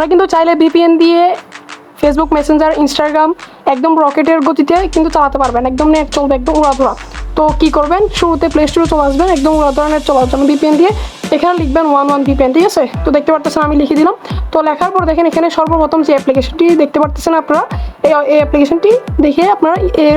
আপনারা কিন্তু চাইলে ভিপিএন দিয়ে ফেসবুক মেসেঞ্জার ইনস্টাগ্রাম একদম রকেটের গতিতে কিন্তু চালাতে পারবেন। একদম নেট চলবে, একদম উড়াধুরা। তো কী করবেন? শুরুতে প্লে স্টোরে চলে আসবেন, একদম উড়াধুরা নেট চলার জন্য ভিপিএন দিয়ে এখানে লিখবেন ওয়ান ওয়ান ভিপিএন ঠিক আছে? তো দেখতে পারতেছেন আমি লিখে দিলাম। তো লেখার পর দেখেন এখানে সর্বপ্রথম যে অ্যাপ্লিকেশনটি দেখতে পারতেছেন আপনারা, এই অ্যাপ্লিকেশনটি দেখে আপনারা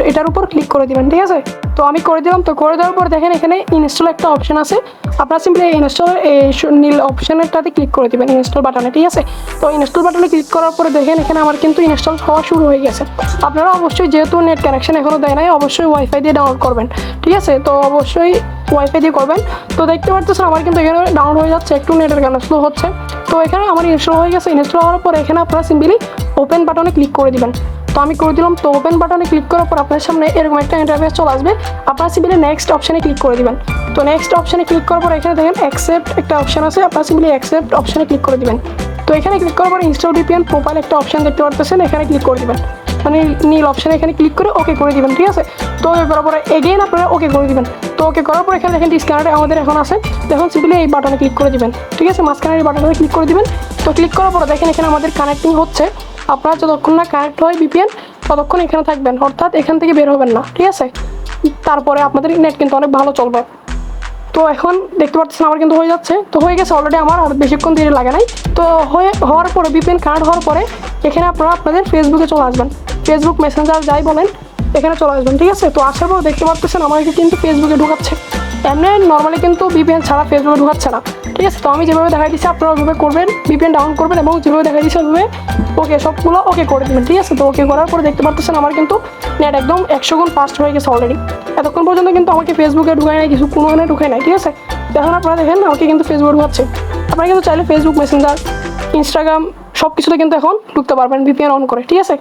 এটার উপর ক্লিক করে দিবেন, ঠিক আছে? তো আমি করে দিলাম, তো করে দেওয়ার পর দেখেন এখানে ইনস্টল একটা অপশন আছে। আপনারা সিম্পলি ইনস্টল এই নীল অপশনটাতে ক্লিক করে দিবেন ইনস্টল বাটনে ঠিক আছে? তো ইনস্টল বাটনে ক্লিক করার পরে দেখেন এখানে আমার কিন্তু ইনস্টল হওয়া শুরু হয়ে গেছে। আপনারা অবশ্যই যেহেতু নেট কানেকশন এখনও দেয় নাই, অবশ্যই ওয়াইফাই দিয়ে ডাউনলোড করবেন, ঠিক আছে? তো অবশ্যই ওয়াইফাই দিয়ে করবেন। তো দেখতে পারতেছেন আমার কিন্তু এখানে ডাউনলোড হয়ে যাচ্ছে, একটু নেটের কেন স্লো হচ্ছে। তো এখানে আমার ইনস্টল হয়ে গেছে ইনস্টল হওয়ার পর এখানে আপনারা সিম্পলি ওপেন বাটনে ক্লিক করে দিবেন। তো আমি করে দিলাম, তো ওপেন বাটনে ক্লিক করার পর আপনার সামনে এরকম একটা ইন্টারফেস চলে আসবে। আপনারা সিম্পলি নেক্সট অপশানে ক্লিক করে দিবেন। তো নেক্সট অপশানে ক্লিক করার পর এখানে দেখেন অ্যাকসেপ্ট একটা অপশান আছে, আপনারা সিম্পলি অ্যাকসেপ্ট অপশানে ক্লিক করে দিবেন। তো এখানে ক্লিক করার পর ইনস্টল ভিপিএন প্রোফাইল একটা অপশন দেখতে পারতেছেন, এখানে ক্লিক করে দিবেন। মানে নীল অপশনে এখানে ক্লিক করে ওকে করে দিবেন, ঠিক আছে? তো ওকে করার পরে এগেইন আপনারা ওকে করে দিবেন। তো ওকে করার পরে এখানে দেখেন স্ক্যানারে আমাদের এখন আছে। দেখুন সিম্পলি এই বাটনে ক্লিক করে দিবেন, ঠিক আছে? মাঝখানের এই বাটনে ক্লিক করে দিবেন। তো ক্লিক করার পরে দেখেন এখানে আমাদের কানেক্টিং হচ্ছে। আপনারা যতক্ষণ না কানেক্ট হয় ভিপিএন ততক্ষণ এখানে থাকবেন। অর্থাৎ এখান থেকে বের হবেন না, ঠিক আছে? তারপরে আপনাদের নেট কিন্তু অনেক ভালো চলবে। তো এখন দেখতে পাচ্ছেন আমার কিন্তু হয়ে যাচ্ছে। তো হয়ে গেছে অলরেডি আমার, আর বেশিক্ষণ দেরি লাগে নাই। তো হয়ে, হওয়ার পরে বিপিএন কার্ড হওয়ার পরে, এখানে আপনারা আপনাদের ফেসবুকে চলে আসবেন। ফেসবুক মেসেঞ্জার যাই বলেন, এখানে চলে আসবেন, ঠিক আছে? তো আসার পর দেখতে পাচ্ছেন আমাকে কিন্তু ফেসবুকে ঢুকাচ্ছে। এমনি নর্মালি কিন্তু ভিপিএন ছাড়া ফেসবুকে ঢুকাচ্ছে না। ঠিক আছে? তো আমি যেভাবে দেখাই দিচ্ছি আপনারা ওইভাবে করবেন ভিপিএন ডাউন করবেন এবং যেভাবে দেখাই দিচ্ছি, ওইভাবে ওকে সবগুলো ওকে করে দেবেন। ঠিক আছে? তো ওকে করার পরে দেখতে পাচ্ছেন আমার কিন্তু নেট একদম একশো গুণ ফাস্ট হয়ে গেছে অলরেডি এতক্ষণ পর্যন্ত কিন্তু আমাকে ফেসবুকে ঢুকায় নাই, কিছু কোনো ঢুকায় নাই, ঠিক আছে? এখন আপনারা দেখেন, আমাকে কিন্তু ফেসবুক ঢুকাচ্ছে। আপনারা কিন্তু চাইলে ফেসবুক মেসেঞ্জার ইনস্টাগ্রাম সব কিছুতে কিন্তু এখন ঢুকতে পারবেন ভিপিএন অন করে, ঠিক আছে?